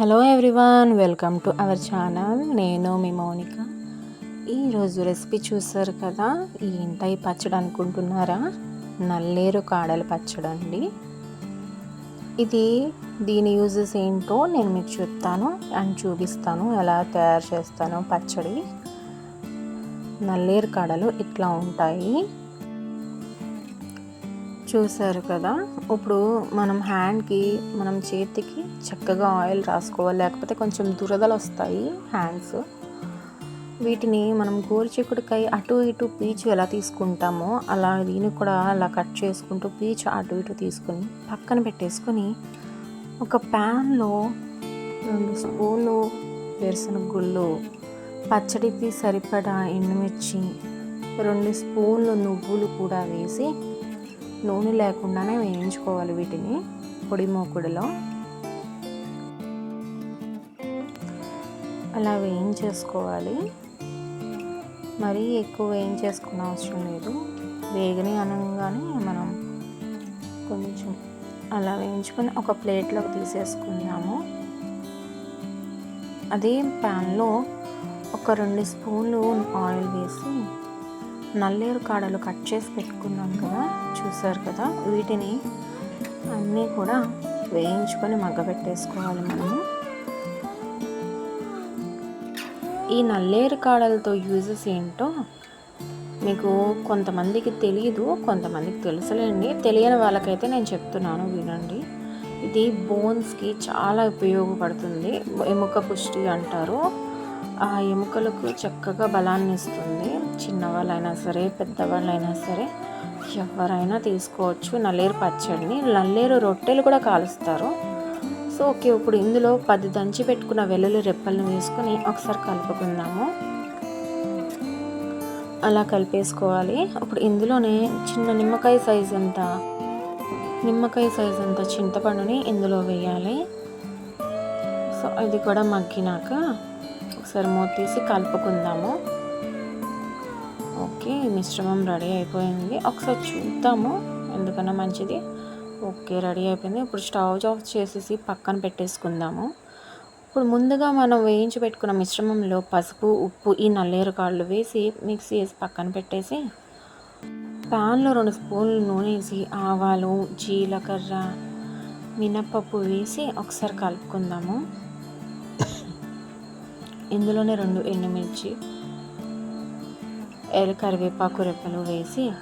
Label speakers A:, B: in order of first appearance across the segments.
A: Hello everyone welcome to our channel నేను మీ మౌనిక. ఈరోజు రెసిపీ చూసారు కదా? ఏంటై పచ్చడి అనుకుంటున్నారా? నల్లేరు కాడల పచ్చడి అండి. ఇది దీని యూజెస్ ఏంటో నేను మీకు చెప్తాను అండ్ చూపిస్తాను ఎలా తయారు చేస్తానో పచ్చడి. నల్లేరు కాడలు ఇట్లా ఉంటాయి. చూసారు కదా? ఇప్పుడు మనం హ్యాండ్కి మనం చేతికి చక్కగా ఆయిల్ రాసుకోవాలి. లేకపోతే కొంచెం దురదలు వస్తాయి హ్యాండ్స్. వీటిని మనం గోరుచిక్కుడుకాయ అటు ఇటు పీచు ఎలా తీసుకుంటామో అలా దీన్ని కూడా అలా కట్ చేసుకుంటూ పీచు అటు ఇటు తీసుకుని పక్కన పెట్టేసుకొని ఒక ప్యాన్లో రెండు స్పూన్లు వేరుశనగ గుళ్ళు పచ్చడికి సరిపడా ఎండుమిర్చి రెండు స్పూన్లు నువ్వులు కూడా వేసి నూనె లేకుండానే వేయించుకోవాలి వీటిని పొడి మూకుడులో. అలా వేయించేసుకోవాలి. మరీ ఎక్కువ వేయించేసుకున్న అవసరం లేదు. వేగని అనగానే మనం కొంచెం అలా వేయించుకొని ఒక ప్లేట్లోకి తీసేసుకుందాము. అదే ప్యాన్లో ఒక రెండు స్పూన్లు ఆయిల్ వేసి నల్లేరు కాడలు కట్ చేసి పెట్టుకున్నాం కదా చూసారు కదా? వీటిని అన్నీ కూడా వేయించుకొని మగ్గబెట్టేసుకోవాలి మనము. ఈ నల్లేరు కాడలతో యూజెస్ ఏంటో మీకు కొంతమందికి తెలియదు కొంతమందికి తెలుసులేండి. తెలియని వాళ్ళకైతే నేను చెప్తున్నాను వినండి. ఇది బోన్స్కి చాలా ఉపయోగపడుతుంది ఎముక పుష్టి అంటారు. ఆ ఎముకలకు చక్కగా బలాన్ని ఇస్తుంది చిన్నవాళ్ళైనా సరే పెద్దవాళ్ళైనా సరే ఎవరైనా తీసుకోవచ్చు. నల్లేరు పచ్చడిని. నల్లేరు రొట్టెలు కూడా కాలుస్తారు. సో ఓకే ఇప్పుడు ఇందులో పది దంచి పెట్టుకున్న వెల్లుల్లి రెప్పలను వేసుకొని ఒకసారి కలుపుకుందాము. అలా కలిపేసుకోవాలి. ఇప్పుడు ఇందులోనే చిన్న నిమ్మకాయ సైజ్ అంత నిమ్మకాయ సైజ్ అంత చింతపండుని ఇందులో వేయాలి. సో ఇది కూడా మగ్గినాక ఒకసారి మూత తీసి కలుపుకుందాము. ఓకే మిశ్రమం రెడీ అయిపోయింది. ఒకసారి చూద్దాము. ఎందుకన్నా మంచిది? ఓకే రెడీ అయిపోయింది. ఇప్పుడు స్టవ్ ఆఫ్ చేసేసి పక్కన పెట్టేసుకుందాము. ఇప్పుడు ముందుగా మనం వేయించి పెట్టుకున్న మిశ్రమంలో పసుపు ఉప్పు ఈ నల్లేరు కాళ్ళు వేసి మిక్సీ వేసి పక్కన పెట్టేసి ప్యాన్లో రెండు స్పూన్లు నూనె వేసి ఆవాలు జీలకర్ర మినప్పప్పు వేసి ఒకసారి కలుపుకుందాము. ఇందులోనే రెండు ఎండుమిర్చి కరివేపాకు రెప్పలు వేసి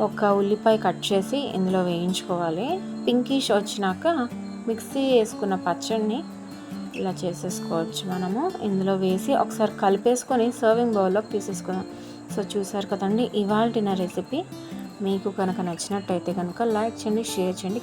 A: ఒక ఉల్లిపాయ కట్ చేసి ఇందులో వేయించుకోవాలి. పింకిష్ వచ్చినాక మిక్సీ వేసుకున్న పచ్చడిని ఇలా చేసేసుకోవచ్చు మనము. ఇందులో వేసి ఒకసారి కలిపేసుకొని సర్వింగ్ బౌల్లోకి తీసేసుకుందాం. సో చూసారు కదండి ఇవాళ నా రెసిపీ. మీకు కనుక నచ్చినట్టయితే కనుక లైక్ చేయండి షేర్ చేయండి